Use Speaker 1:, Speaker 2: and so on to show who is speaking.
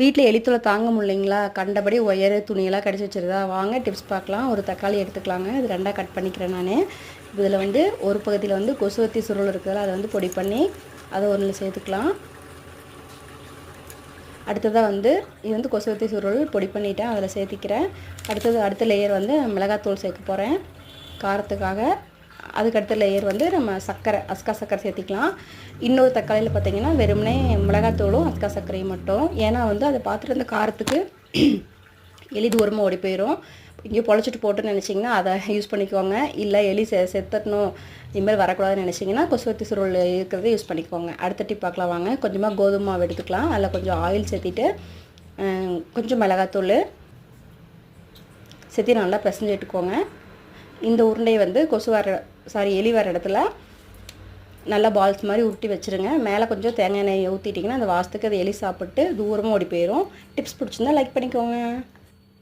Speaker 1: வீட்டில் எலித்தொலை தாங்க முடியலைங்களா? கண்டபடி ஒயரு துணியெல்லாம் கடிச்சு வச்சுருதா? வாங்க டிப்ஸ் பார்க்கலாம். ஒரு தக்காளி எடுத்துக்கலாங்க. இது ரெண்டாக கட் பண்ணிக்கிறேன் நான். இதில் வந்து ஒரு பகுதியில் வந்து கொசுவத்தி சுருள் இருக்குதுல அதை வந்து பொடி பண்ணி அதை ஒன்றில் சேர்த்துக்கலாம். அடுத்ததாக வந்து இது வந்து கொசுவத்தி சுருள் பொடி பண்ணிவிட்டேன் அதில் சேர்த்திக்கிறேன். அடுத்தது அடுத்த லேயர் வந்து மிளகாத்தூள் சேர்க்க போகிறேன் காரத்துக்காக அதுக்கு அடுத்த லேயர் வந்து நம்ம சர்க்கரை அஸ்கா சர்க்கரை சேர்த்திக்கலாம். இன்னொரு தக்காளியில் பார்த்தீங்கன்னா வெறுமனே மிளகாத்தூளும் அஸ்கா சர்க்கரையும் மட்டும். ஏன்னா வந்து அதை பார்த்துட்டு அந்த காரத்துக்கு எலி தூரமாக ஓடி போயிடும் இங்கே பொழைச்சிட்டு போட்டுன்னு நினச்சிங்கன்னா அதை யூஸ் பண்ணிக்கோங்க. இல்லை எலி செ செத்தட்டணும் இனிமேல் வரக்கூடாதுன்னு நினச்சிங்கன்னா கொசுவத்தி சுருள் இருக்கிறத யூஸ் பண்ணிக்கோங்க. அடுத்த டிப் பார்க்கலாம் வாங்க. கொஞ்சமாக கோதுமை மாவு எடுத்துக்கலாம். அதில் கொஞ்சம் ஆயில் சேர்த்திட்டு கொஞ்சம் மிளகாத்தூள். சேர்த்தி நல்லா பிசைஞ்சு எடுத்துக்கோங்க. இந்த உருண்டையை வந்து கொசு வர சாரி எலி வர இடத்துல நல்லா பால்ஸ் மாதிரி உருட்டி வச்சுருங்க. மேலே கொஞ்சம் தேங்காய் எண்ணெய் ஊற்றிட்டிங்கன்னா அந்த வாசத்துக்கு அது எலி சாப்பிட்டு தூரமாக ஓடி போயிடும் டிப்ஸ் பிடிச்சிருந்தா லைக் பண்ணிக்கோங்க.